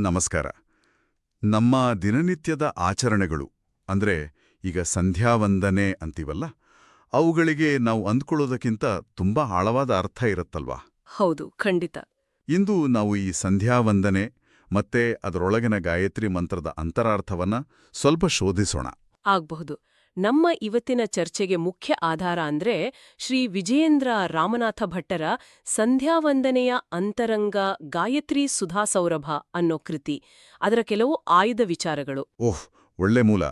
ನಮಸ್ಕಾರ. ನಮ್ಮ ದಿನನಿತ್ಯದ ಆಚರಣೆಗಳು ಅಂದ್ರೆ ಈಗ ಸಂಧ್ಯಾವಂದನೆ ಅಂತೀವಲ್ಲ ಅವುಗಳಿಗೆ ನಾವು ಅಂದ್ಕೊಳ್ಳೋದಕ್ಕಿಂತ ತುಂಬಾ ಆಳವಾದ ಅರ್ಥ ಇರುತ್ತಲ್ವಾ? ಹೌದು ಖಂಡಿತ. ಇಂದು ನಾವು ಈ ಸಂಧ್ಯಾವಂದನೆ ಮತ್ತೆ ಅದರೊಳಗಿನ ಗಾಯತ್ರಿ ಮಂತ್ರದ ಅಂತರಾರ್ಥವನ್ನ ಸ್ವಲ್ಪ ಶೋಧಿಸೋಣ. ಆಗ್ಬಹುದು. ನಮ್ಮ ಇವತ್ತಿನ ಚರ್ಚೆಗೆ ಮುಖ್ಯ ಆಧಾರ ಅಂದ್ರೆ ಶ್ರೀ ವಿಜಯೇಂದ್ರ ರಾಮನಾಥ ಭಟ್ಟರ ಸಂಧ್ಯಾವಂದನೆಯ ಅಂತರಂಗ ಗಾಯತ್ರಿ ಸುಧಾ ಸೌರಭ ಅನ್ನೋ ಕೃತಿ. ಅದರ ಕೆಲವು ಆಯ್ದ ವಿಚಾರಗಳು. ಓಹ್, ಒಳ್ಳೆ ಮೂಲ.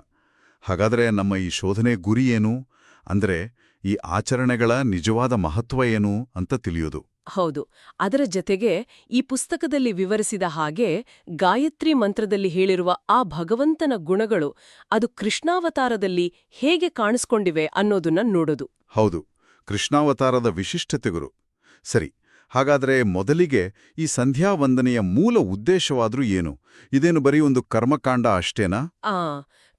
ಹಾಗಾದ್ರೆ ನಮ್ಮ ಈ ಶೋಧನೆ ಗುರಿ ಏನು? ಅಂದ್ರೆ ಈ ಆಚರಣೆಗಳ ನಿಜವಾದ ಮಹತ್ವ ಏನು ಅಂತ ತಿಳಿಯೋದು. ಹೌದು. ಅದರ ಜತೆಗೆ ಈ ಪುಸ್ತಕದಲ್ಲಿ ವಿವರಿಸಿದ ಹಾಗೆ ಗಾಯತ್ರಿ ಮಂತ್ರದಲ್ಲಿ ಹೇಳಿರುವ ಆ ಭಗವಂತನ ಗುಣಗಳು ಅದು ಕೃಷ್ಣಾವತಾರದಲ್ಲಿ ಹೇಗೆ ಕಾಣಿಸ್ಕೊಂಡಿವೆ ಅನ್ನೋದನ್ನ ನೋಡೋದು. ಹೌದು. ಕೃಷ್ಣಾವತಾರದ ವಿಶಿಷ್ಟತೆಗಳು ಸರಿ ಹಾಗಾದ್ರೆ ಮೊದಲಿಗೆ ಈ ಸಂಧ್ಯಾವಂದನೆಯ ಮೂಲ ಉದ್ದೇಶವಾದ್ರೂ ಏನು? ಇದೇನು ಬರೀ ಒಂದು ಕರ್ಮಕಾಂಡ ಅಷ್ಟೇನಾ? ಆ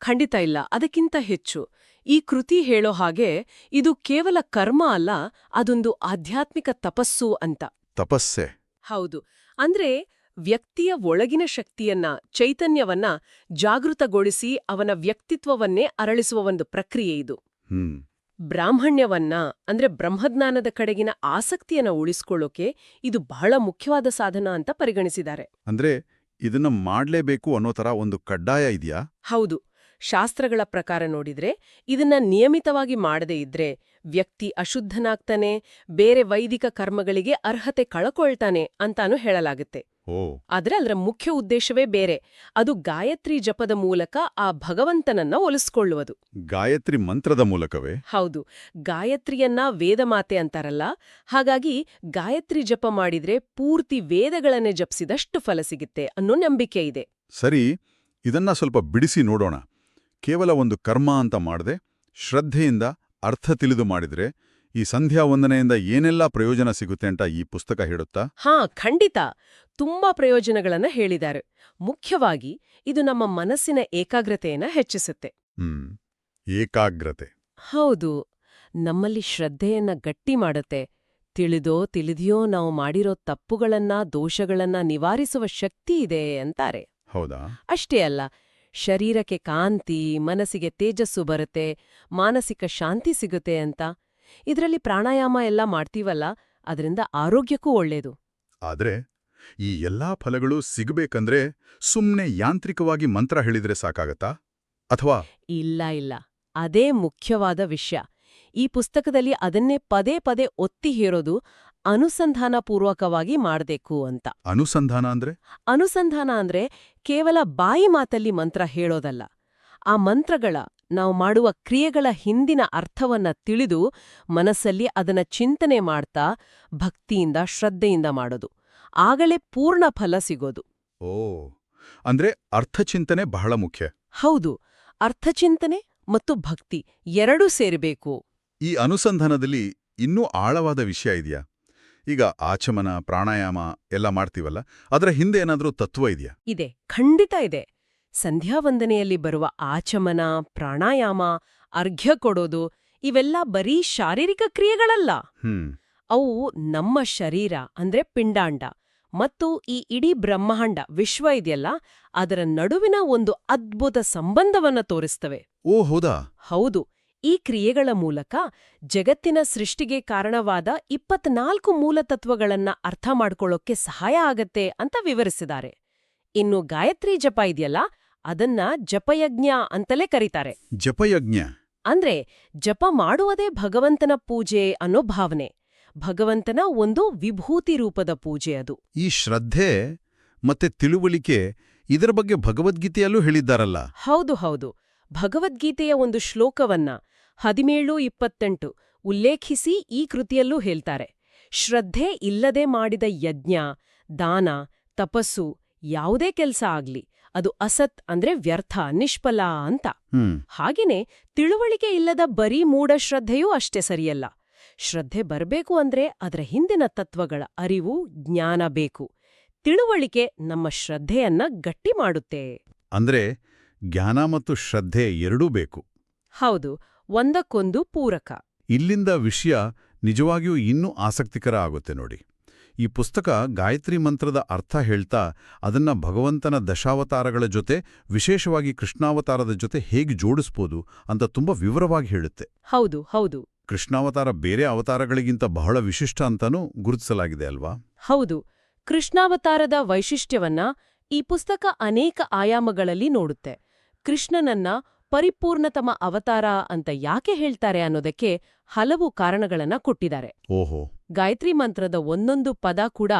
ಖಂಡಿತ ಇಲ್ಲ. ಅದಕ್ಕಿಂತ ಹೆಚ್ಚು. ಈ ಕೃತಿ ಹೇಳೋ ಹಾಗೆ ಇದು ಕೇವಲ ಕರ್ಮ ಅಲ್ಲ ಅದೊಂದು ಆಧ್ಯಾತ್ಮಿಕ ತಪಸ್ಸು ಅಂತ. ತಪಸ್ಸೆ. ಹೌದು. ಅಂದ್ರೆ ವ್ಯಕ್ತಿಯ ಒಳಗಿನ ಶಕ್ತಿಯನ್ನ ಚೈತನ್ಯವನ್ನ ಜಾಗೃತಗೊಳಿಸಿ ಅವನ ವ್ಯಕ್ತಿತ್ವವನ್ನೇ ಅರಳಿಸುವ ಒಂದು ಪ್ರಕ್ರಿಯೆ ಇದು. ಹ್ಮ್. ಬ್ರಾಹ್ಮಣ್ಯವನ್ನ ಅಂದ್ರೆ ಬ್ರಹ್ಮಜ್ಞಾನದ ಕಡೆಗಿನ ಆಸಕ್ತಿಯನ್ನ ಉಳಿಸ್ಕೊಳ್ಳೋಕೆ ಇದು ಬಹಳ ಮುಖ್ಯವಾದ ಸಾಧನ ಅಂತ ಪರಿಗಣಿಸಿದ್ದಾರೆ. ಅಂದ್ರೆ ಇದನ್ನ ಮಾಡ್ಲೇಬೇಕು ಅನ್ನೋ ತರ ಒಂದು ಕಡ್ಡಾಯ ಇದೆಯಾ? ಹೌದು. ಶಾಸ್ತ್ರಗಳ ಪ್ರಕಾರ ನೋಡಿದ್ರೆ ಇದನ್ನ ನಿಯಮಿತವಾಗಿ ಮಾಡದೇ ಇದ್ರೆ ವ್ಯಕ್ತಿ ಅಶುದ್ಧನಾಗ್ತಾನೆ ಬೇರೆ ವೈದಿಕ ಕರ್ಮಗಳಿಗೆ ಅರ್ಹತೆ ಕಳಕೊಳ್ತಾನೆ ಅಂತಾನೂ ಹೇಳಲಾಗುತ್ತೆ. ಆದ್ರೆ ಅದರ ಮುಖ್ಯ ಉದ್ದೇಶವೇ ಬೇರೆ. ಅದು ಗಾಯತ್ರಿ ಜಪದ ಮೂಲಕ ಆ ಭಗವಂತನನ್ನ ಒಲಿಸ್ಕೊಳ್ಳುವುದು. ಗಾಯತ್ರಿ ಮಂತ್ರದ ಮೂಲಕವೇ? ಹೌದು. ಗಾಯತ್ರಿಯನ್ನ ವೇದಮಾತೆ ಅಂತಾರಲ್ಲ ಹಾಗಾಗಿ ಗಾಯತ್ರಿ ಜಪ ಮಾಡಿದ್ರೆ ಪೂರ್ತಿ ವೇದಗಳನ್ನೇ ಜಪಿಸಿದಷ್ಟು ಫಲ ಸಿಗುತ್ತೆ ಅನ್ನೋ ನಂಬಿಕೆ ಇದೆ. ಸರಿ ಇದನ್ನ ಸ್ವಲ್ಪ ಬಿಡಿಸಿ ನೋಡೋಣ. ಕೇವಲ ಒಂದು ಕರ್ಮ ಅಂತ ಮಾಡದೆ ಶ್ರದ್ಧೆಯಿಂದ ಅರ್ಥ ತಿಳಿದು ಮಾಡಿದ್ರೆ ಈ ಸಂಧ್ಯಾ ವಂದನೆಯಿಂದ ಏನೆಲ್ಲ ಪ್ರಯೋಜನ ಸಿಗುತ್ತೆ ಅಂತ ಈ ಪುಸ್ತಕ ಹೇಳುತ್ತಾ? ಹಾ ಖಂಡಿತ. ತುಂಬಾ ಪ್ರಯೋಜನಗಳನ್ನ ಹೇಳಿದ್ದಾರೆ. ಮುಖ್ಯವಾಗಿ ಇದು ನಮ್ಮ ಮನಸ್ಸಿನ ಏಕಾಗ್ರತೆಯನ್ನ ಹೆಚ್ಚಿಸುತ್ತೆ. ಹ್ಮ್ ಏಕಾಗ್ರತೆ. ಹೌದು. ನಮ್ಮಲ್ಲಿ ಶ್ರದ್ಧೆಯನ್ನ ಗಟ್ಟಿ ಮಾಡುತ್ತೆ. ತಿಳಿದೋ ತಿಳಿದಿಯೋ ನಾವು ಮಾಡಿರೋ ತಪ್ಪುಗಳನ್ನ ದೋಷಗಳನ್ನ ನಿವಾರಿಸುವ ಶಕ್ತಿ ಇದೆ ಅಂತಾರೆ. ಹೌದಾ? ಅಷ್ಟೇ ಅಲ್ಲ ಶರೀರಕ್ಕೆ ಕಾಂತಿ ಮನಸ್ಸಿಗೆ ತೇಜಸ್ಸು ಬರುತ್ತೆ ಮಾನಸಿಕ ಶಾಂತಿ ಸಿಗುತ್ತೆ ಅಂತ. ಇದರಲ್ಲಿ ಪ್ರಾಣಾಯಾಮ ಎಲ್ಲ ಮಾಡ್ತೀವಲ್ಲ ಅದರಿಂದ ಆರೋಗ್ಯಕ್ಕೂ ಒಳ್ಳೇದು. ಆದ್ರೆ ಈ ಎಲ್ಲಾ ಫಲಗಳು ಸಿಗಬೇಕಂದ್ರೆ ಸುಮ್ನೆ ಯಾಂತ್ರಿಕವಾಗಿ ಮಂತ್ರ ಹೇಳಿದ್ರೆ ಸಾಕಾಗತ್ತಾ? ಅಥವಾ? ಇಲ್ಲ ಇಲ್ಲ. ಅದೇ ಮುಖ್ಯವಾದ ವಿಷಯ. ಈ ಪುಸ್ತಕದಲ್ಲಿ ಅದನ್ನೇ ಪದೇ ಪದೇ ಒತ್ತಿ ಹೇರೋದು ಅನುಸಂಧಾನಪೂರ್ವಕವಾಗಿ ಮಾಡಬೇಕು ಅಂತ. ಅನುಸಂಧಾನ ಅಂದ್ರೆ? ಅನುಸಂಧಾನ ಅಂದ್ರೆ ಕೇವಲ ಬಾಯಿ ಮಾತಲ್ಲಿ ಮಂತ್ರ ಹೇಳೋದಲ್ಲ. ಆ ಮಂತ್ರಗಳ ನಾವು ಮಾಡುವ ಕ್ರಿಯೆಗಳ ಹಿಂದಿನ ಅರ್ಥವನ್ನ ತಿಳಿದು ಮನಸ್ಸಲ್ಲಿ ಅದನ್ನ ಚಿಂತನೆ ಮಾಡ್ತಾ ಭಕ್ತಿಯಿಂದ ಶ್ರದ್ಧೆಯಿಂದ ಮಾಡೋದು. ಆಗಲೇ ಪೂರ್ಣ ಫಲ ಸಿಗೋದು. ಓ ಅಂದ್ರೆ ಅರ್ಥಚಿಂತನೆ ಬಹಳ ಮುಖ್ಯ. ಹೌದು ಅರ್ಥಚಿಂತನೆ ಮತ್ತು ಭಕ್ತಿ ಎರಡೂ ಸೇರಬೇಕು. ಈ ಅನುಸಂಧಾನದಲ್ಲಿ ಇನ್ನೂ ಆಳವಾದ ವಿಷಯ ಇದೆಯಾ? ಈಗ ಆಚಮನ ಪ್ರಾಣಾಯಾಮ ಎಲ್ಲ ಮಾಡ್ತೀವಲ್ಲ ಅದರ ಹಿಂದೆ ಏನಾದರೂ ತತ್ವ ಇದೆಯಾ? ಇದೆ ಖಂಡಿತ ಇದೆ. ಸಂಧ್ಯಾವಂದನೆಯಲ್ಲಿ ಬರುವ ಆಚಮನ ಪ್ರಾಣಾಯಾಮ ಅರ್ಘ್ಯ ಕೊಡೋದು ಇವೆಲ್ಲ ಬರೀ ಶಾರೀರಿಕ ಕ್ರಿಯೆಗಳಲ್ಲ. ಹ್ಮ್. ಅವು ನಮ್ಮ ಶರೀರ ಅಂದ್ರೆ ಪಿಂಡಾಂಡ ಮತ್ತು ಈ ಇಡೀ ಬ್ರಹ್ಮಾಂಡ ವಿಶ್ವ ಇದೆಯಲ್ಲ ಅದರ ನಡುವಿನ ಒಂದು ಅದ್ಭುತ ಸಂಬಂಧವನ್ನ ತೋರಿಸ್ತವೆ. ಓ ಹೌದಾ? ಹೌದು. ಈ ಕ್ರಿಯೆಗಳ ಮೂಲಕ ಜಗತ್ತಿನ ಸೃಷ್ಟಿಗೆ ಕಾರಣವಾದ ಇಪ್ಪತ್ನಾಲ್ಕು ಮೂಲತತ್ವಗಳನ್ನ ಅರ್ಥ ಮಾಡ್ಕೊಳ್ಳೋಕ್ಕೆ ಸಹಾಯ ಆಗತ್ತೆ ಅಂತ ವಿವರಿಸಿದ್ದಾರೆ. ಇನ್ನು ಗಾಯತ್ರಿ ಜಪ ಇದೆಯಲ್ಲ ಅದನ್ನ ಜಪಯಜ್ಞ ಅಂತಲೇ ಕರೀತಾರೆ. ಜಪಯಜ್ಞ? ಅಂದ್ರೆ ಜಪ ಮಾಡುವುದೇ ಭಗವಂತನ ಪೂಜೆ ಅನ್ನೋ ಭಾವನೆ. ಭಗವಂತನ ಒಂದು ವಿಭೂತಿ ರೂಪದ ಪೂಜೆ ಅದು. ಈ ಶ್ರದ್ಧೆ ಮತ್ತೆ ತಿಳುವಳಿಕೆ ಇದರ ಬಗ್ಗೆ ಭಗವದ್ಗೀತೆಯಲ್ಲೂ ಹೇಳಿದ್ದಾರಲ್ಲ. ಹೌದು ಹೌದು. ಭಗವದ್ಗೀತೆಯ ಒಂದು ಶ್ಲೋಕವನ್ನ ಹದಿನೇಳು ಇಪ್ಪತ್ತೆಂಟು. ಉಲ್ಲೇಖಿಸಿ ಈ ಕೃತಿಯಲ್ಲೂ ಹೇಳ್ತಾರೆ ಶ್ರದ್ಧೆ ಇಲ್ಲದೆ ಮಾಡಿದ ಯಜ್ಞ ದಾನ ತಪಸ್ಸು ಯಾವುದೇ ಕೆಲಸ ಆಗ್ಲಿ ಅದು ಅಸತ್ ಅಂದ್ರೆ ವ್ಯರ್ಥ ನಿಷ್ಫಲ ಅಂತ. ಹಾಗೇನೇ ತಿಳುವಳಿಕೆ ಇಲ್ಲದ ಬರೀ ಮೂಢ ಶ್ರದ್ಧೆಯೂ ಅಷ್ಟೇ ಸರಿಯಲ್ಲ. ಶ್ರದ್ಧೆ ಬರಬೇಕು ಅಂದ್ರೆ ಅದರ ಹಿಂದಿನ ತತ್ವಗಳ ಅರಿವು ಜ್ಞಾನ ಬೇಕು. ತಿಳುವಳಿಕೆ ನಮ್ಮ ಶ್ರದ್ಧೆಯನ್ನ ಗಟ್ಟಿ ಮಾಡುತ್ತೆ. ಅಂದ್ರೆ ಜ್ಞಾನ ಮತ್ತು ಶ್ರದ್ಧೆ ಎರಡೂ ಬೇಕು. ಹೌದು. ಒಂದಕ್ಕೊಂದು ಪೂರಕ. ಇಲ್ಲಿಂದ ವಿಷಯ ನಿಜವಾಗಿಯೂ ಇನ್ನೂ ಆಸಕ್ತಿಕರ ಆಗುತ್ತೆ ನೋಡಿ. ಈ ಪುಸ್ತಕ ಗಾಯತ್ರಿ ಮಂತ್ರದ ಅರ್ಥ ಹೇಳ್ತಾ ಅದನ್ನ ಭಗವಂತನ ದಶಾವತಾರಗಳ ಜೊತೆ ವಿಶೇಷವಾಗಿ ಕೃಷ್ಣಾವತಾರದ ಜೊತೆ ಹೇಗೆ ಜೋಡಿಸ್ಬೋದು ಅಂತ ತುಂಬಾ ವಿವರವಾಗಿ ಹೇಳುತ್ತೆ. ಹೌದು ಹೌದು. ಕೃಷ್ಣಾವತಾರ ಬೇರೆ ಅವತಾರಗಳಿಗಿಂತ ಬಹಳ ವಿಶಿಷ್ಟ ಅಂತಾನೂ ಗುರುತಿಸಲಾಗಿದೆ ಅಲ್ವಾ? ಹೌದು. ಕೃಷ್ಣಾವತಾರದ ವೈಶಿಷ್ಟ್ಯವನ್ನ ಈ ಪುಸ್ತಕ ಅನೇಕ ಆಯಾಮಗಳಲ್ಲಿ ನೋಡುತ್ತೆ. ಕೃಷ್ಣನನ್ನ ಪರಿಪೂರ್ಣತಮ ಅವತಾರ ಅಂತ ಯಾಕೆ ಹೇಳ್ತಾರೆ ಅನ್ನೋದಕ್ಕೆ ಹಲವು ಕಾರಣಗಳನ್ನ ಕೊಟ್ಟಿದ್ದಾರೆ. ಓಹೋ. ಗಾಯತ್ರಿ ಮಂತ್ರದ ಒಂದೊಂದು ಪದ ಕೂಡ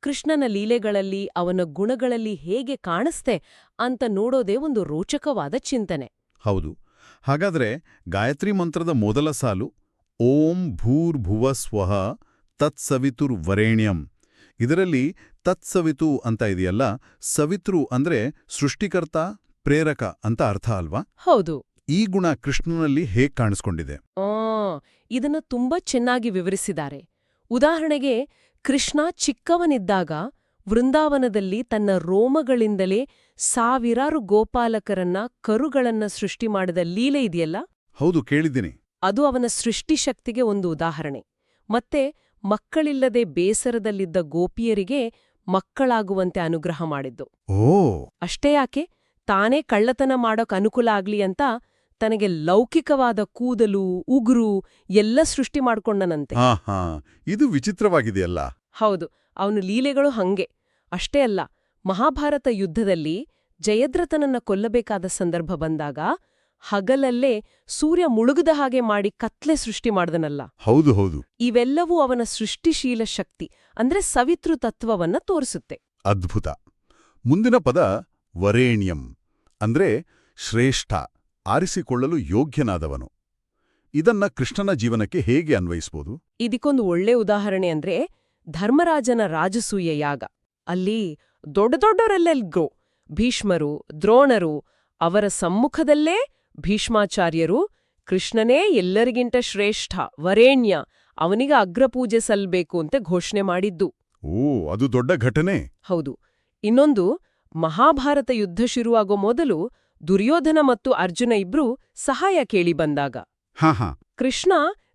ಕೃಷ್ಣನ ಲೀಲೆಗಳಲ್ಲಿ ಅವನ ಗುಣಗಳಲ್ಲಿ ಹೇಗೆ ಕಾಣಿಸ್ತೆ ಅಂತ ನೋಡೋದೇ ಒಂದು ರೋಚಕವಾದ ಚಿಂತನೆ. ಹೌದು. ಹಾಗಾದ್ರೆ ಗಾಯತ್ರಿ ಮಂತ್ರದ ಮೊದಲ ಸಾಲು ಓಂ ಭೂರ್ಭುವ ಸ್ವಹ ತತ್ಸವಿತುರ್ ವರೇಣ್ಯಂ. ಇದರಲ್ಲಿ ತತ್ಸವಿತು ಅಂತ ಇದೆಯಲ್ಲ ಸವಿತೃ ಅಂದ್ರೆ ಸೃಷ್ಟಿಕರ್ತ ಪ್ರೇರಕ ಅಂತ ಅರ್ಥ ಅಲ್ವಾ? ಹೌದು. ಈ ಗುಣ ಕೃಷ್ಣನಲ್ಲಿ ಹೇಗ್ ಕಾಣಿಸ್ಕೊಂಡಿದೆ? ಓ ಇದನ್ನ ತುಂಬಾ ಚೆನ್ನಾಗಿ ವಿವರಿಸಿದ್ದಾರೆ. ಉದಾಹರಣೆಗೆ ಕೃಷ್ಣ ಚಿಕ್ಕವನಿದ್ದಾಗ ವೃಂದಾವನದಲ್ಲಿ ತನ್ನ ರೋಮಗಳಿಂದಲೇ ಸಾವಿರಾರು ಗೋಪಾಲಕರನ್ನ ಕರುಗಳನ್ನ ಸೃಷ್ಟಿ ಮಾಡಿದ ಲೀಲೆ ಇದೆಯಲ್ಲ? ಹೌದು ಕೇಳಿದ್ದೀನಿ. ಅದು ಅವನ ಸೃಷ್ಟಿಶಕ್ತಿಗೆ ಒಂದು ಉದಾಹರಣೆ. ಮತ್ತೆ ಮಕ್ಕಳಿಲ್ಲದೆ ಬೇಸರದಲ್ಲಿದ್ದ ಗೋಪಿಯರಿಗೆ ಮಕ್ಕಳಾಗುವಂತೆ ಅನುಗ್ರಹ ಮಾಡಿದ್ದು. ಓ! ಅಷ್ಟೇ ಯಾಕೆ? ತಾನೇ ಕಳ್ಳತನ ಮಾಡೋಕ್ ಅನುಕೂಲ ಆಗ್ಲಿ ಅಂತ ತನಗೆ ಲೌಕಿಕವಾದ ಕೂದಲು ಉಗುರು ಎಲ್ಲ ಸೃಷ್ಟಿ ಮಾಡ್ಕೊಂಡನಂತೆ. ಇದು ವಿಚಿತ್ರವಾಗಿದೆಯಲ್ಲ? ಹೌದು. ಅವನು ಲೀಲೆಗಳು ಹಂಗೆ. ಅಷ್ಟೇ ಅಲ್ಲ ಮಹಾಭಾರತ ಯುದ್ಧದಲ್ಲಿ ಜಯದ್ರಥನನ್ನ ಕೊಲ್ಲಬೇಕಾದ ಸಂದರ್ಭ ಬಂದಾಗ ಹಗಲಲ್ಲೇ ಸೂರ್ಯ ಮುಳುಗದ ಹಾಗೆ ಮಾಡಿ ಕತ್ಲೆ ಸೃಷ್ಟಿ ಮಾಡ್ದನಲ್ಲ. ಹೌದು ಹೌದು. ಇವೆಲ್ಲವೂ ಅವನ ಸೃಷ್ಟಿಶೀಲ ಶಕ್ತಿ ಅಂದ್ರೆ ಸವಿತೃ ತತ್ವವನ್ನ ತೋರಿಸುತ್ತೆ. ಅದ್ಭುತ. ಮುಂದಿನ ಪದ ವರೇಣ್ಯಂ. ಅಂದ್ರೆ ಶ್ರೇಷ್ಠ ಆರಿಸಿಕೊಳ್ಳಲು ಯೋಗ್ಯನಾದವನು. ಇದನ್ನ ಕೃಷ್ಣನ ಜೀವನಕ್ಕೆ ಹೇಗೆ ಅನ್ವಯಿಸಬಹುದು ಇದಕ್ಕೊಂದು ಒಳ್ಳೆ ಉದಾಹರಣೆ ಅಂದ್ರೆ ಧರ್ಮರಾಜನ ರಾಜಸೂಯ ಯಾಗ. ಅಲ್ಲಿ ದೊಡ್ಡ ದೊಡ್ಡವರಲ್ಲೆಲ್ಗೋ ಭೀಷ್ಮರು ದ್ರೋಣರು ಅವರ ಸಮ್ಮುಖದಲ್ಲೇ ಭೀಷ್ಮಾಚಾರ್ಯರು ಕೃಷ್ಣನೇ ಎಲ್ಲರಿಗಿಂತ ಶ್ರೇಷ್ಠ ವರೇಣ್ಯ ಅವನಿಗೆ ಅಗ್ರಪೂಜೆ ಸಲ್ಬೇಕು ಅಂತ ಘೋಷಣೆ ಮಾಡಿದ್ದು. ಓ ಅದು ದೊಡ್ಡ ಘಟನೆ. ಹೌದು. ಇನ್ನೊಂದು ಮಹಾಭಾರತ ಯುದ್ಧ ಶುರುವಾಗೋ ಮೊದಲು ದುರ್ಯೋಧನ ಮತ್ತು ಅರ್ಜುನ ಇಬ್ರೂ ಸಹಾಯ ಕೇಳಿ ಬಂದಾಗ. ಕೃಷ್ಣ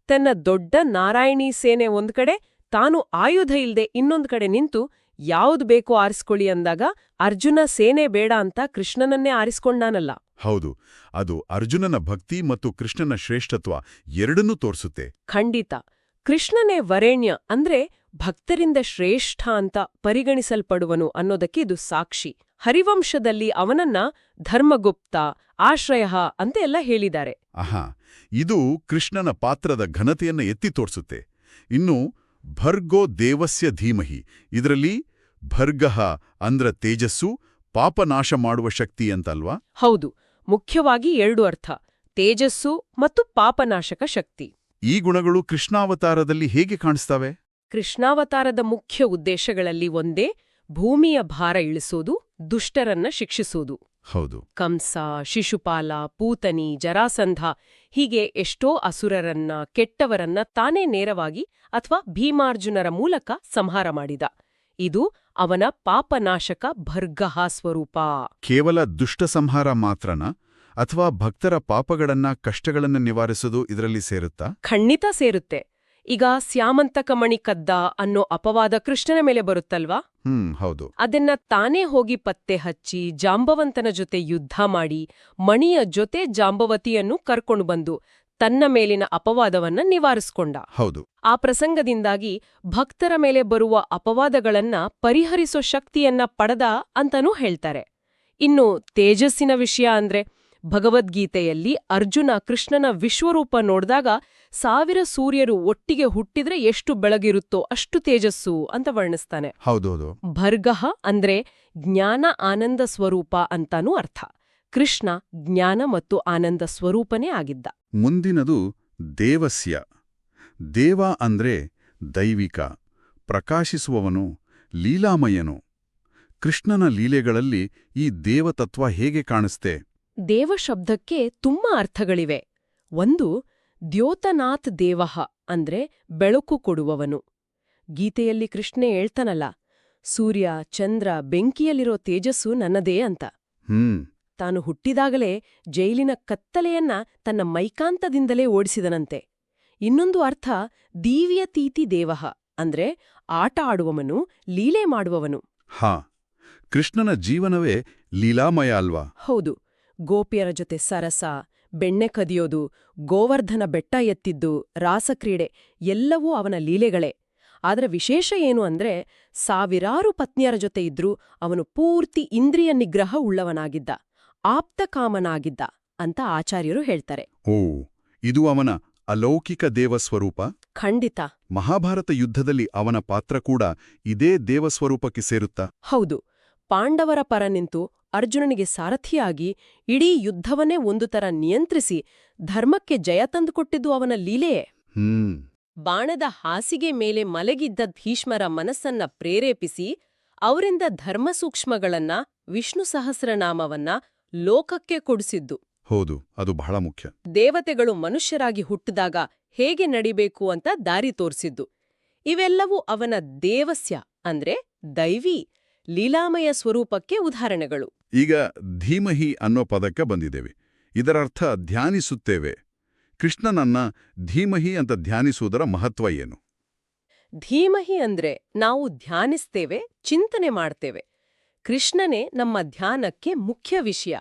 ತನ್ನ ದೊಡ್ಡ ನಾರಾಯಣಿ ಸೇನೆ ಒಂದ್ ಕಡೆ ತಾನು ಆಯುಧ ಇಲ್ದೆ ಇನ್ನೊಂದ್ ಕಡೆ ನಿಂತು ಯಾವ್ದ್ ಬೇಕೋ ಆರಿಸ್ಕೊಳ್ಳಿ ಅಂದಾಗ ಅರ್ಜುನ ಸೇನೆ ಬೇಡ ಅಂತ ಕೃಷ್ಣನನ್ನೇ ಆರಿಸ್ಕೊಂಡಾನಲ್ಲ. ಹೌದು ಅದು ಅರ್ಜುನನ ಭಕ್ತಿ ಮತ್ತು ಕೃಷ್ಣನ ಶ್ರೇಷ್ಠತ್ವ ಎರಡನ್ನೂ ತೋರಿಸುತ್ತೆ. ಖಂಡಿತ. ಕೃಷ್ಣನೇ ವರೇಣ್ಯ ಅಂದ್ರೆ ಭಕ್ತರಿಂದ ಶ್ರೇಷ್ಠ ಅಂತ ಪರಿಗಣಿಸಲ್ಪಡುವನು ಅನ್ನೋದಕ್ಕೆ ಇದು ಸಾಕ್ಷಿ. ಹರಿವಂಶದಲ್ಲಿ ಅವನನ್ನ ಧರ್ಮಗುಪ್ತ ಆಶ್ರಯ ಅಂತ ಎಲ್ಲ ಹೇಳಿದ್ದಾರೆ. ಆಹಾ ಇದು ಕೃಷ್ಣನ ಪಾತ್ರದ ಘನತೆಯನ್ನ ಎತ್ತಿ ತೋರಿಸುತ್ತೆ. ಇನ್ನು ಭರ್ಗೋ ದೇವಸ್ಯ ಧೀಮಹಿ ಇದರಲ್ಲಿ ಭರ್ಗಃ ಅಂದ್ರ ತೇಜಸ್ಸು ಪಾಪನಾಶ ಮಾಡುವ ಶಕ್ತಿ ಅಂತಲ್ವಾ? ಹೌದು ಮುಖ್ಯವಾಗಿ ಎರಡು ಅರ್ಥ ತೇಜಸ್ಸು ಮತ್ತು ಪಾಪನಾಶಕ ಶಕ್ತಿ. ಈ ಗುಣಗಳು ಕೃಷ್ಣಾವತಾರದಲ್ಲಿ ಹೇಗೆ ಕಾಣಿಸ್ತವೆ? ಕೃಷ್ಣಾವತಾರದ ಮುಖ್ಯ ಉದ್ದೇಶಗಳಲ್ಲಿ ಒಂದೇ ಭೂಮಿಯ ಭಾರ ಇಳಿಸೋದು ದುಷ್ಟರನ್ನ ಶಿಕ್ಷಿಸುವುದು. ಹೌದು. ಕಂಸ ಶಿಶುಪಾಲ ಪೂತನಿ ಜರಾಸಂಧ ಹೀಗೆ ಎಷ್ಟೋ ಅಸುರರನ್ನ ಕೆಟ್ಟವರನ್ನ ತಾನೇ ನೇರವಾಗಿ ಅಥವಾ ಭೀಮಾರ್ಜುನರ ಮೂಲಕ ಸಂಹಾರ ಮಾಡಿದ. ಇದು ಅವನ ಪಾಪನಾಶಕ ಭರ್ಗಹ ಸ್ವರೂಪ. ಕೇವಲ ದುಷ್ಟ ಸಂಹಾರ ಮಾತ್ರನ ಅಥವಾ ಭಕ್ತರ ಪಾಪಗಳನ್ನ ಕಷ್ಟಗಳನ್ನ ನಿವಾರಿಸುವುದು ಇದರಲ್ಲಿ ಸೇರುತ್ತಾ? ಖಂಡಿತ ಸೇರುತ್ತೆ. ಈಗ ಸ್ಯಾಮಂತಕಮಣಿ ಕದ್ದ ಅನ್ನೋ ಅಪವಾದ ಕೃಷ್ಣನ ಮೇಲೆ ಬರುತ್ತಲ್ವಾ? ಹ್ಮ್ ಹೌದು. ಅದನ್ನ ತಾನೇ ಹೋಗಿ ಪತ್ತೆ ಹಚ್ಚಿ ಜಾಂಬವಂತನ ಜೊತೆ ಯುದ್ಧ ಮಾಡಿ ಮಣಿಯ ಜೊತೆ ಜಾಂಬವತಿಯನ್ನು ಕರ್ಕೊಂಡು ಬಂದು ತನ್ನ ಮೇಲಿನ ಅಪವಾದವನ್ನ ನಿವಾರಿಸ್ಕೊಂಡ. ಹೌದು. ಆ ಪ್ರಸಂಗದಿಂದಾಗಿ ಭಕ್ತರ ಮೇಲೆ ಬರುವ ಅಪವಾದಗಳನ್ನ ಪರಿಹರಿಸೋ ಶಕ್ತಿಯನ್ನ ಪಡೆದ ಅಂತನೂ ಹೇಳ್ತಾರೆ. ಇನ್ನು ತೇಜಸ್ಸಿನ ವಿಷಯ ಅಂದ್ರೆ ಭಗವದ್ಗೀತೆಯಲ್ಲಿ ಅರ್ಜುನ ಕೃಷ್ಣನ ವಿಶ್ವರೂಪ ನೋಡಿದಾಗ ಸಾವಿರ ಸೂರ್ಯರು ಒಟ್ಟಿಗೆ ಹುಟ್ಟಿದ್ರೆ ಎಷ್ಟು ಬೆಳಗಿರುತ್ತೋ ಅಷ್ಟು ತೇಜಸ್ಸು ಅಂತ ವರ್ಣಿಸ್ತಾನೆ. ಹೌದೌದು ಭರ್ಗಃ ಅಂದ್ರೆ ಜ್ಞಾನ ಆನಂದ ಸ್ವರೂಪ ಅಂತಾನೂ ಅರ್ಥ. ಕೃಷ್ಣ ಜ್ಞಾನ ಮತ್ತು ಆನಂದ ಸ್ವರೂಪನೇ ಆಗಿದ್ದ. ಮುಂದಿನದು ದೇವಸ್ಯ. ದೇವ ಅಂದ್ರೆ ದೈವಿಕ ಪ್ರಕಾಶಿಸುವವನು ಲೀಲಾಮಯನು. ಕೃಷ್ಣನ ಲೀಲೆಗಳಲ್ಲಿ ಈ ದೇವತತ್ವ ಹೇಗೆ ಕಾಣಿಸ್ತೆ? ದೇವ ಶಬ್ದಕ್ಕೆ ತುಂಬಾ ಅರ್ಥಗಳಿವೆ. ಒಂದು ದ್ಯೋತನಾಥ್ ದೇವಃ ಅಂದ್ರೆ ಬೆಳಕು ಕೊಡುವವನು. ಗೀತೆಯಲ್ಲಿ ಕೃಷ್ಣೆ ಹೇಳ್ತಾನಲ್ಲ ಸೂರ್ಯ ಚಂದ್ರ ಬೆಂಕಿಯಲ್ಲಿರೋ ತೇಜಸ್ಸು ನನ್ನದೇ ಅಂತ. ಹ್ಮ್. ತಾನು ಹುಟ್ಟಿದಾಗಲೇ ಜೈಲಿನ ಕತ್ತಲೆಯನ್ನ ತನ್ನ ಮೈಕಾಂತದಿಂದಲೇ ಓಡಿಸಿದನಂತೆ. ಇನ್ನೊಂದು ಅರ್ಥ ದೀವ್ಯತೀತಿ ದೇವಃ ಅಂದ್ರೆ ಆಟ ಆಡುವವನು ಲೀಲೆ ಮಾಡುವವನು. ಹಾ ಕೃಷ್ಣನ ಜೀವನವೇ ಲೀಲಾಮಯ ಅಲ್ವಾ? ಹೌದು. ಗೋಪಿಯರ ಜೊತೆ ಸರಸ ಬೆಣ್ಣೆ ಕದಿಯೋದು ಗೋವರ್ಧನ ಬೆಟ್ಟ ಎತ್ತಿದ್ದು ರಾಸಕ್ರೀಡೆ ಎಲ್ಲವೂ ಅವನ ಲೀಲೆಗಳೇ. ಆದರೆ ವಿಶೇಷ ಏನು ಅಂದ್ರೆ ಸಾವಿರಾರು ಪತ್ನಿಯರ ಜೊತೆ ಇದ್ರೂ ಅವನು ಪೂರ್ತಿ ಇಂದ್ರಿಯ ನಿಗ್ರಹ ಉಳ್ಳವನಾಗಿದ್ದ ಆಪ್ತಕಾಮನಾಗಿದ್ದ ಅಂತ ಆಚಾರ್ಯರು ಹೇಳ್ತಾರೆ. ಓ ಇದು ಅವನ ಅಲೌಕಿಕ ದೇವಸ್ವರೂಪ? ಖಂಡಿತ. ಮಹಾಭಾರತ ಯುದ್ಧದಲ್ಲಿ ಅವನ ಪಾತ್ರ ಕೂಡ ಇದೇ ದೇವಸ್ವರೂಪಕ್ಕೆ ಸೇರುತ್ತಾ? ಹೌದು ಪಾಂಡವರ ಪರ ನಿಂತು ಅರ್ಜುನನಿಗೆ ಸಾರಥಿಯಾಗಿ ಇಡೀ ಯುದ್ಧವನ್ನೇ ಒಂದು ತರ ನಿಯಂತ್ರಿಸಿ ಧರ್ಮಕ್ಕೆ ಜಯ ತಂದುಕೊಟ್ಟಿದ್ದು ಅವನ ಲೀಲೆಯೇ. ಹ್ಮ್. ಬಾಣದ ಹಾಸಿಗೆ ಮೇಲೆ ಮಲಗಿದ್ದ ಭೀಷ್ಮರ ಮನಸ್ಸನ್ನ ಪ್ರೇರೇಪಿಸಿ ಅವರಿಂದ ಧರ್ಮಸೂಕ್ಷ್ಮಗಳನ್ನ ವಿಷ್ಣು ಸಹಸ್ರನಾಮವನ್ನ ಲೋಕಕ್ಕೆ ಕೊಡಿಸಿದ್ದು. ಹೌದು ಅದು ಬಹಳ ಮುಖ್ಯ. ದೇವತೆಗಳು ಮನುಷ್ಯರಾಗಿ ಹುಟ್ಟಿದಾಗ ಹೇಗೆ ನಡಿಬೇಕು ಅಂತ ದಾರಿ ತೋರಿಸಿದ್ದು. ಇವೆಲ್ಲವೂ ಅವನ ದೇವಸ್ಯ ಅಂದ್ರೆ ದೈವಿ ಲೀಲಾಮಯ ಸ್ವರೂಪಕ್ಕೆ ಉದಾಹರಣೆಗಳು. ಈಗ ಧೀಮಹಿ ಅನ್ನೋ ಪದಕ್ಕೆ ಬಂದಿದ್ದೇವೆ. ಇದರರ್ಥ ಧ್ಯಾನಿಸುತ್ತೇವೆ. ಕೃಷ್ಣನನ್ನ ಧೀಮಹಿ ಅಂತ ಧ್ಯಾನಿಸುವುದರ ಮಹತ್ವ ಏನು? ಧೀಮಹಿ ಅಂದ್ರೆ ನಾವು ಧ್ಯಾನಿಸ್ತೇವೆ ಚಿಂತನೆ ಮಾಡ್ತೇವೆ. ಕೃಷ್ಣನೇ ನಮ್ಮ ಧ್ಯಾನಕ್ಕೆ ಮುಖ್ಯ ವಿಷಯ.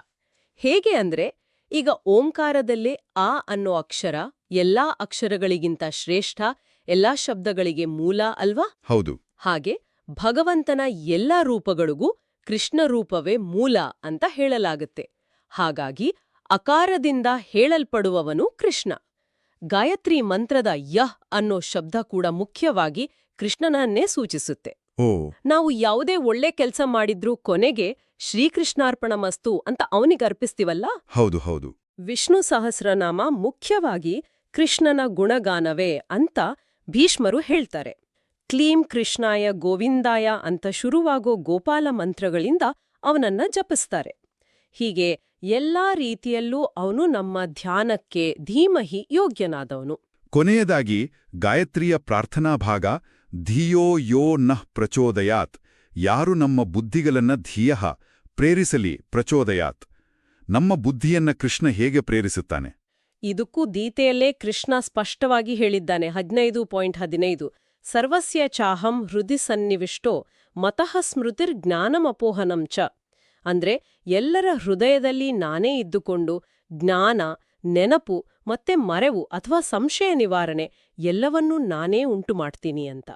ಹೇಗೆ ಅಂದ್ರೆ ಈಗ ಓಂಕಾರದಲ್ಲೇ ಆ ಅನ್ನೋ ಅಕ್ಷರ ಎಲ್ಲಾ ಅಕ್ಷರಗಳಿಗಿಂತ ಶ್ರೇಷ್ಠ ಎಲ್ಲಾ ಶಬ್ದಗಳಿಗೆ ಮೂಲ ಅಲ್ವಾ? ಹೌದು. ಹಾಗೆ ಭಗವಂತನ ಎಲ್ಲಾ ರೂಪಗಳಿಗೂ ಕೃಷ್ಣ ರೂಪವೇ ಮೂಲ ಅಂತ ಹೇಳಲಾಗುತ್ತೆ. ಹಾಗಾಗಿ ಅಕಾರದಿಂದ ಹೇಳಲ್ಪಡುವವನು ಕೃಷ್ಣ. ಗಾಯತ್ರಿ ಮಂತ್ರದ ಯಹ್ ಅನ್ನೋ ಶಬ್ದ ಕೂಡ ಮುಖ್ಯವಾಗಿ ಕೃಷ್ಣನನ್ನೇ ಸೂಚಿಸುತ್ತೆ. ನಾವು ಯಾವುದೇ ಒಳ್ಳೆ ಕೆಲಸ ಮಾಡಿದ್ರೂ ಕೊನೆಗೆ ಶ್ರೀಕೃಷ್ಣಾರ್ಪಣಮಸ್ತು ಅಂತ ಅವನಿಗರ್ಪಿಸ್ತೀವಲ್ಲ ಹೌದು ಹೌದು. ವಿಷ್ಣು ಸಹಸ್ರನಾಮ ಮುಖ್ಯವಾಗಿ ಕೃಷ್ಣನ ಗುಣಗಾನವೇ ಅಂತ ಭೀಷ್ಮರು ಹೇಳ್ತಾರೆ. ಕ್ಲೀಂ ಕೃಷ್ಣಾಯ ಗೋವಿಂದಾಯ ಅಂತ ಶುರುವಾಗೋ ಗೋಪಾಲ ಮಂತ್ರಗಳಿಂದ ಅವನನ್ನ ಜಪಿಸ್ತಾರೆ. ಹೀಗೆ ಎಲ್ಲಾ ರೀತಿಯಲ್ಲೂ ಅವನು ನಮ್ಮ ಧ್ಯಾನಕ್ಕೆ ಧೀಮಹಿ ಯೋಗ್ಯನಾದವನು. ಕೊನೆಯದಾಗಿ ಗಾಯತ್ರಿಯ ಪ್ರಾರ್ಥನಾ ಭಾಗ ಧಿಯೋ ಯೋ ನಃ ಪ್ರಚೋದಯಾತ್ ಯಾರು ನಮ್ಮ ಬುದ್ಧಿಗಳನ್ನ ಧಿಯಃ ಪ್ರೇರಿಸಲಿ ಪ್ರಚೋದಯಾತ್. ನಮ್ಮ ಬುದ್ಧಿಯನ್ನ ಕೃಷ್ಣ ಹೇಗೆ ಪ್ರೇರಿಸುತ್ತಾನೆ? ಇದಕ್ಕೂ ದೀತೆಯಲ್ಲೇ ಕೃಷ್ಣ ಸ್ಪಷ್ಟವಾಗಿ ಹೇಳಿದ್ದಾನೆ ಹದಿನೈದು ಪಾಯಿಂಟ್ ಹದಿನೈದು. ಸರ್ವಸ್ಯ ಚಾಹಂ ಹೃದಿ ಸನ್ನಿವಿಷ್ಟೋ ಮತಃ ಸ್ಮೃತಿರ್ ಜ್ಞಾನಮಪೋಹನಂ ಚ. ಅಂದ್ರೆ ಎಲ್ಲರ ಹೃದಯದಲ್ಲಿ ನಾನೇ ಇದ್ದುಕೊಂಡು ಜ್ಞಾನ ನೆನಪು ಮತ್ತೆ ಮರೆವು ಅಥವಾ ಸಂಶಯ ನಿವಾರಣೆ ಎಲ್ಲವನ್ನೂ ನಾನೇ ಉಂಟು ಮಾಡ್ತೀನಿ ಅಂತ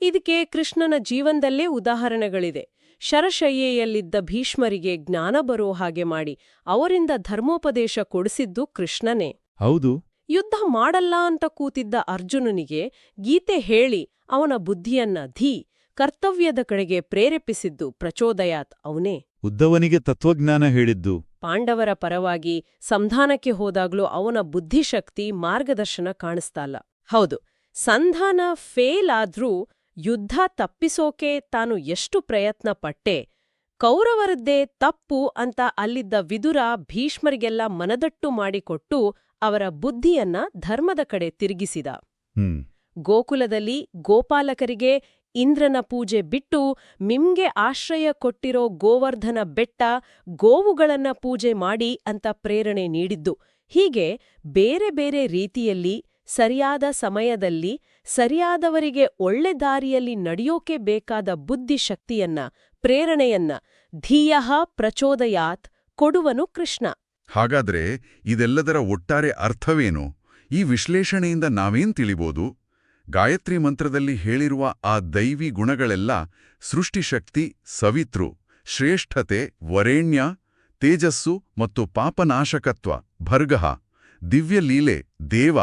ಇದಕ್ಕೆ ಕೃಷ್ಣನ ಜೀವನದಲ್ಲೇ ಉದಾಹರಣೆಗಳಿದೆ. ಶರಶಯ್ಯೆಯಲ್ಲಿದ್ದ ಭೀಷ್ಮರಿಗೆ ಜ್ಞಾನ ಬರೋ ಹಾಗೆ ಮಾಡಿ ಅವರಿಂದ ಧರ್ಮೋಪದೇಶ ಕೊಡಿಸಿದ್ದು ಕೃಷ್ಣನೇ. ಹೌದು. ಯುದ್ಧ ಮಾಡಲ್ಲ ಅಂತ ಕೂತಿದ್ದ ಅರ್ಜುನನಿಗೆ ಗೀತೆ ಹೇಳಿ ಅವನ ಬುದ್ಧಿಯನ್ನ ಧೀ ಕರ್ತವ್ಯದ ಕಡೆಗೆ ಪ್ರೇರೇಪಿಸಿದ್ದು ಪ್ರಚೋದಯಾತ್ ಅವನೇ. ಉದ್ದವನಿಗೆ ತತ್ವಜ್ಞಾನ ಹೇಳಿದ್ದು. ಪಾಂಡವರ ಪರವಾಗಿ ಸಂಧಾನಕ್ಕೆ ಹೋದಾಗ್ಲೂ ಅವನ ಬುದ್ಧಿಶಕ್ತಿ ಮಾರ್ಗದರ್ಶನ ಕಾಣಿಸ್ತಲ್ಲ ಹೌದು ಸಂಧಾನ ಫೇಲ್ ಆದ್ರೂ ಯುದ್ಧ ತಪ್ಪಿಸೋಕೆ ತಾನು ಎಷ್ಟು ಪ್ರಯತ್ನ ಪಟ್ಟೆ ಕೌರವರದ್ದೇ ತಪ್ಪು ಅಂತ ಅಲ್ಲಿದ್ದ ವಿದುರ ಭೀಷ್ಮರಿಗೆಲ್ಲ ಮನದಟ್ಟು ಮಾಡಿಕೊಟ್ಟು ಅವರ ಬುದ್ಧಿಯನ್ನ ಧರ್ಮದ ಕಡೆ ತಿರುಗಿಸಿದ. ಗೋಕುಲದಲ್ಲಿ ಗೋಪಾಲಕರಿಗೆ ಇಂದ್ರನ ಪೂಜೆ ಬಿಟ್ಟು ಮಿಮ್ಗೆ ಆಶ್ರಯ ಕೊಟ್ಟಿರೋ ಗೋವರ್ಧನ ಬೆಟ್ಟ ಗೋವುಗಳನ್ನ ಪೂಜೆ ಮಾಡಿ ಅಂತ ಪ್ರೇರಣೆ ನೀಡಿದ್ದು. ಹೀಗೆ ಬೇರೆ ಬೇರೆ ರೀತಿಯಲ್ಲಿ ಸರಿಯಾದ ಸಮಯದಲ್ಲಿ ಸರಿಯಾದವರಿಗೆ ಒಳ್ಳೆ ದಾರಿಯಲ್ಲಿ ನಡೆಯೋಕೆ ಬೇಕಾದ ಬುದ್ಧಿಶಕ್ತಿಯನ್ನ ಪ್ರೇರಣೆಯನ್ನ ಧೀಯಃ ಪ್ರಚೋದಯಾತ್ ಕೊಡುವನು ಕೃಷ್ಣ. ಹಾಗಾದ್ರೆ ಇದೆಲ್ಲದರ ಒಟ್ಟಾರೆ ಅರ್ಥವೇನು? ಈ ವಿಶ್ಲೇಷಣೆಯಿಂದ ನಾವೇನ್ ತಿಳಿಬೋದು? ಗಾಯತ್ರಿ ಮಂತ್ರದಲ್ಲಿ ಹೇಳಿರುವ ಆ ದೈವಿ ಗುಣಗಳೆಲ್ಲ ಸೃಷ್ಟಿಶಕ್ತಿ, ಸವಿತೃ, ಶ್ರೇಷ್ಠತೆ, ವರೇಣ್ಯ, ತೇಜಸ್ಸು ಮತ್ತು ಪಾಪನಾಶಕತ್ವ ಭರ್ಗಃ ದಿವ್ಯಲೀಲೆ, ದೇವ,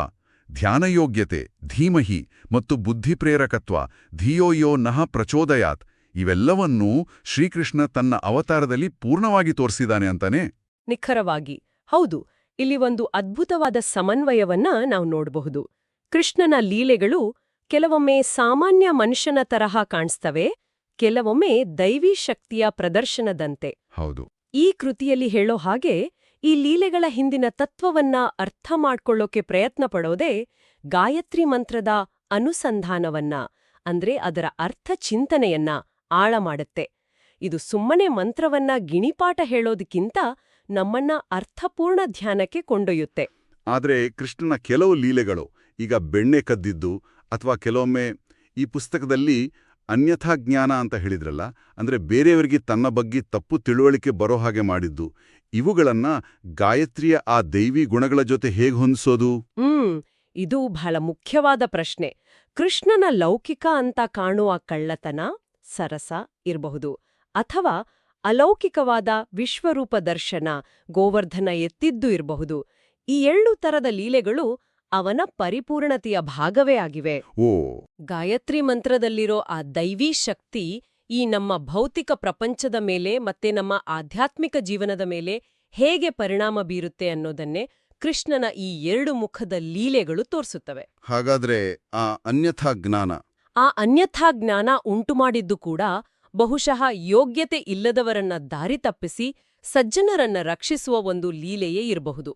ಧ್ಯಾನಯೋಗ್ಯತೆ, ಧೀಮಹಿ ಮತ್ತು ಬುದ್ಧಿಪ್ರೇರಕತ್ವ ಧಿಯೋಯೋ ನಃ ಪ್ರಚೋದಯಾತ್, ಇವೆಲ್ಲವನ್ನೂ ಶ್ರೀಕೃಷ್ಣ ತನ್ನ ಅವತಾರದಲ್ಲಿ ಪೂರ್ಣವಾಗಿ ತೋರಿಸಿದಾನೆ ಅಂತಾನೆ? ನಿಖರವಾಗಿ. ಹೌದು ಇಲ್ಲಿ ಒಂದು ಅದ್ಭುತವಾದ ಸಮನ್ವಯವನ್ನ ನಾವು ನೋಡಬಹುದು. ಕೃಷ್ಣನ ಲೀಲೆಗಳು ಕೆಲವೊಮ್ಮೆ ಸಾಮಾನ್ಯ ಮನುಷ್ಯನ ತರಹ ಕಾಣಿಸ್ತವೆ ಕೆಲವೊಮ್ಮೆ ದೈವಿ ಶಕ್ತಿಯ ಪ್ರದರ್ಶನದಂತೆ. ಹೌದು. ಈ ಕೃತಿಯಲ್ಲಿ ಹೇಳೋ ಹಾಗೆ ಈ ಲೀಲೆಗಳ ಹಿಂದಿನ ತತ್ವವನ್ನ ಅರ್ಥ ಮಾಡ್ಕೊಳ್ಳೋಕೆ ಪ್ರಯತ್ನ ಪಡೋದೇ ಗಾಯತ್ರಿ ಮಂತ್ರದ ಅನುಸಂಧಾನವನ್ನ ಅಂದ್ರೆ ಅದರ ಅರ್ಥ ಚಿಂತನೆಯನ್ನ ಆಳ ಮಾಡುತ್ತೆ. ಇದು ಸುಮ್ಮನೆ ಮಂತ್ರವನ್ನ ಗಿಣಿಪಾಠ ಹೇಳೋದಕ್ಕಿಂತ ನಮ್ಮನ್ನ ಅರ್ಥಪೂರ್ಣ ಧ್ಯಾನಕ್ಕೆ ಕೊಂಡೊಯ್ಯುತ್ತೆ. ಆದರೆ ಕೃಷ್ಣನ ಕೆಲವು ಲೀಲೆಗಳು ಈಗ ಬೆಣ್ಣೆ ಕದ್ದಿದ್ದು ಅಥವಾ ಕೆಲವೊಮ್ಮೆ ಈ ಪುಸ್ತಕದಲ್ಲಿ ಅನ್ಯಥಾ ಜ್ಞಾನ ಅಂತ ಹೇಳಿದ್ರಲ್ಲ ಅಂದ್ರೆ ಬೇರೆಯವರಿಗೆ ತನ್ನ ಬಗ್ಗೆ ತಪ್ಪು ತಿಳುವಳಿಕೆ ಬರೋ ಹಾಗೆ ಮಾಡಿದ್ದು ಇವುಗಳನ್ನ ಗಾಯತ್ರಿಯ ಆ ದೈವಿ ಗುಣಗಳ ಜೊತೆ ಹೇಗೆ ಹೊಂದಿಸೋದು? ಹ್ಮ್ ಇದು ಬಹಳ ಮುಖ್ಯವಾದ ಪ್ರಶ್ನೆ. ಕೃಷ್ಣನ ಲೌಕಿಕ ಅಂತ ಕಾಣುವ ಕಳ್ಳತನ ಸರಸ ಇರಬಹುದು ಅಥವಾ ಅಲೌಕಿಕವಾದ ವಿಶ್ವರೂಪ ದರ್ಶನ ಗೋವರ್ಧನ ಎತ್ತಿದ್ದು ಇರಬಹುದು. ಈ ಎಳ್ಳು ತರದ ಲೀಲೆಗಳು ಅವನ ಪರಿಪೂರ್ಣತೆಯ ಭಾಗವೇ ಆಗಿವೆ. ಓ. ಗಾಯತ್ರಿ ಮಂತ್ರದಲ್ಲಿರೋ ಆ ದೈವೀ ಶಕ್ತಿ ಈ ನಮ್ಮ ಭೌತಿಕ ಪ್ರಪಂಚದ ಮೇಲೆ ಮತ್ತೆ ನಮ್ಮ ಆಧ್ಯಾತ್ಮಿಕ ಜೀವನದ ಮೇಲೆ ಹೇಗೆ ಪರಿಣಾಮ ಬೀರುತ್ತೆ ಅನ್ನೋದನ್ನೇ ಕೃಷ್ಣನ ಈ ಎರಡು ಮುಖದ ಲೀಲೆಗಳು ತೋರಿಸುತ್ತವೆ. ಹಾಗಾದ್ರೆ ಆ ಅನ್ಯಥಾ ಜ್ಞಾನ. ಆ ಅನ್ಯಥಾ ಜ್ಞಾನ ಉಂಟುಮಾಡಿದ್ದು ಕೂಡ ಬಹುಶಃ ಯೋಗ್ಯತೆ ಇಲ್ಲದವರನ್ನ ದಾರಿ ತಪ್ಪಿಸಿ ಸಜ್ಜನರನ್ನ ರಕ್ಷಿಸುವ ಒಂದು ಲೀಲೆಯೇ ಇರಬಹುದು.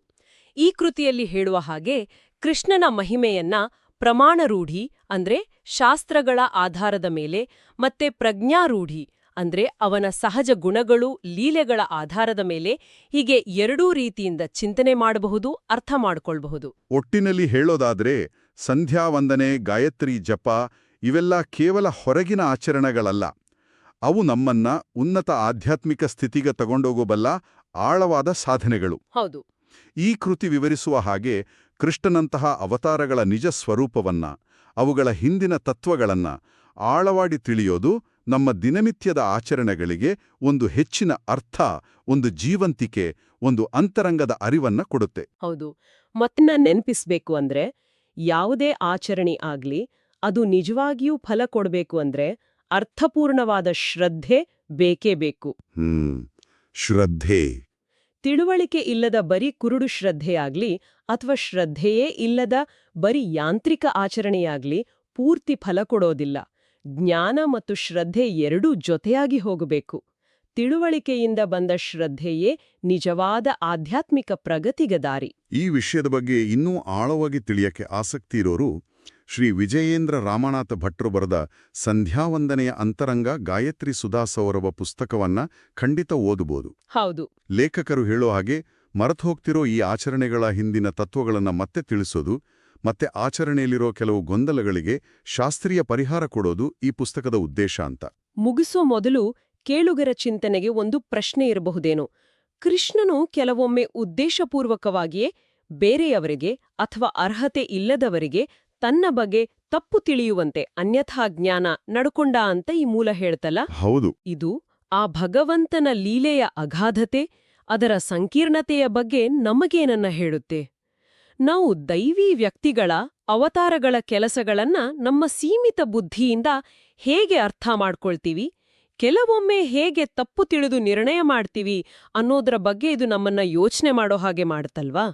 ಈ ಕೃತಿಯಲ್ಲಿ ಹೇಳುವ ಹಾಗೆ ಕೃಷ್ಣನ ಮಹಿಮೆಯನ್ನ ಪ್ರಮಾಣರೂಢಿ ಅಂದ್ರೆ ಶಾಸ್ತ್ರಗಳ ಆಧಾರದ ಮೇಲೆ ಮತ್ತೆ ಪ್ರಜ್ಞಾರೂಢಿ ಅಂದ್ರೆ ಅವನ ಸಹಜ ಗುಣಗಳು, ಲೀಲೆಗಳ ಆಧಾರದ ಮೇಲೆ ಹೀಗೆ ಎರಡೂ ರೀತಿಯಿಂದ ಚಿಂತನೆ ಮಾಡಬಹುದು, ಅರ್ಥ ಮಾಡಿಕೊಳ್ಬಹುದು. ಒಟ್ಟಿನಲ್ಲಿ ಹೇಳೋದಾದ್ರೆ ಸಂಧ್ಯಾವಂದನೆ, ಗಾಯತ್ರಿ ಜಪ ಇವೆಲ್ಲ ಕೇವಲ ಹೊರಗಿನ ಆಚರಣೆಗಳಲ್ಲ. ಅವು ನಮ್ಮನ್ನ ಉನ್ನತ ಆಧ್ಯಾತ್ಮಿಕ ಸ್ಥಿತಿಗೆ ತಗೊಂಡೋಗಬಲ್ಲ ಆಳವಾದ ಸಾಧನೆಗಳು. ಹೌದು. ಈ ಕೃತಿ ವಿವರಿಸುವ ಹಾಗೆ ಕೃಷ್ಣನಂತಹ ಅವತಾರಗಳ ನಿಜ ಸ್ವರೂಪವನ್ನ ಅವುಗಳ ಹಿಂದಿನ ತತ್ವಗಳನ್ನ ಆಳವಾಡಿ ತಿಳಿಯೋದು ನಮ್ಮ ದಿನನಿತ್ಯದ ಆಚರಣೆಗಳಿಗೆ ಒಂದು ಹೆಚ್ಚಿನ ಅರ್ಥ ಒಂದು ಜೀವಂತಿಕೆ ಒಂದು ಅಂತರಂಗದ ಅರಿವನ್ನ ಕೊಡುತ್ತೆ. ಹೌದು. ನ ನೆನ್ಪಿಸ್ಬೇಕು ಅಂದ್ರೆ ಯಾವುದೇ ಆಚರಣೆ ಆಗ್ಲಿ ಅದು ನಿಜವಾಗಿಯೂ ಫಲ ಕೊಡಬೇಕು ಅಂದ್ರೆ ಅರ್ಥಪೂರ್ಣವಾದ ಶ್ರದ್ಧೆ ಬೇಕೇ ಬೇಕು. ಹ್ಮ್ ಶ್ರದ್ಧೆ. ತಿಳುವಳಿಕೆ ಇಲ್ಲದ ಬರೀ ಕುರುಡು ಶ್ರದ್ಧೆಯಾಗ್ಲಿ ಅಥವಾ ಶ್ರದ್ಧೆಯೇ ಇಲ್ಲದ ಬರೀ ಯಾಂತ್ರಿಕ ಆಚರಣೆಯಾಗ್ಲಿ ಪೂರ್ತಿ ಫಲ ಕೊಡೋದಿಲ್ಲ. ಜ್ಞಾನ ಮತ್ತು ಶ್ರದ್ಧೆ ಎರಡೂ ಜೊತೆಯಾಗಿ ಹೋಗಬೇಕು. ತಿಳುವಳಿಕೆಯಿಂದ ಬಂದ ಶ್ರದ್ಧೆಯೇ ನಿಜವಾದ ಆಧ್ಯಾತ್ಮಿಕ ಪ್ರಗತಿಗೆ ದಾರಿ. ಈ ವಿಷಯದ ಬಗ್ಗೆ ಇನ್ನೂ ಆಳವಾಗಿ ತಿಳಿಯಕ್ಕೆ ಆಸಕ್ತಿ ಇರೋರು ಶ್ರೀ ವಿಜಯೇಂದ್ರ ರಾಮನಾಥ ಭಟ್ರು ಬರೆದ ಸಂಧ್ಯಾವಂದನೆಯ ಅಂತರಂಗ ಗಾಯತ್ರಿ ಸುಧಾಸೌರವ ಪುಸ್ತಕವನ್ನ ಖಂಡಿತ ಓದಬಹುದು ಹೌದು. ಲೇಖಕರು ಹೇಳೋ ಹಾಗೆ ಮರೆತುಹೋಗ್ತಿರೋ ಈ ಆಚರಣೆಗಳ ಹಿಂದಿನ ತತ್ವಗಳನ್ನ ಮತ್ತೆ ತಿಳಿಸೋದು ಮತ್ತೆ ಆಚರಣೆಯಲ್ಲಿರೋ ಕೆಲವು ಗೊಂದಲಗಳಿಗೆ ಶಾಸ್ತ್ರೀಯ ಪರಿಹಾರ ಕೊಡೋದು ಈ ಪುಸ್ತಕದ ಉದ್ದೇಶ ಅಂತ. ಮುಗಿಸೋ ಮೊದಲು ಕೇಳುಗರ ಚಿಂತನೆಗೆ ಒಂದು ಪ್ರಶ್ನೆ ಇರಬಹುದೇನೋ? ಕೃಷ್ಣನು ಕೆಲವೊಮ್ಮೆ ಉದ್ದೇಶಪೂರ್ವಕವಾಗಿಯೇ ಬೇರೆಯವರಿಗೆ ಅಥವಾ ಅರ್ಹತೆ ಇಲ್ಲದವರಿಗೆ ತನ್ನ ಬಗ್ಗೆ ತಪ್ಪು ತಿಳಿಯುವಂತೆ ಅನ್ಯಥಾ ಜ್ಞಾನ ನಡ್ಕೊಂಡ ಅಂತ ಈ ಮೂಲ ಹೇಳ್ತಲ್ಲ? ಹೌದು. ಇದು ಆ ಭಗವಂತನ ಲೀಲೆಯ ಅಗಾಧತೆ ಅದರ ಸಂಕೀರ್ಣತೆಯ ಬಗ್ಗೆ ನಮಗೇನನ್ನ ಹೇಳುತ್ತೆ. ನಾವು ದೈವೀ ವ್ಯಕ್ತಿಗಳ ಅವತಾರಗಳ ಕೆಲಸಗಳನ್ನ ನಮ್ಮ ಸೀಮಿತ ಬುದ್ಧಿಯಿಂದ ಹೇಗೆ ಅರ್ಥ ಮಾಡ್ಕೊಳ್ತೀವಿ ಕೆಲವೊಮ್ಮೆ ಹೇಗೆ ತಪ್ಪು ತಿಳಿದು ನಿರ್ಣಯ ಮಾಡ್ತೀವಿ ಅನ್ನೋದರ ಬಗ್ಗೆ ಇದು ನಮ್ಮನ್ನ ಯೋಚನೆ ಮಾಡೋ ಹಾಗೆ ಮಾಡುತ್ತಲ್ವಾ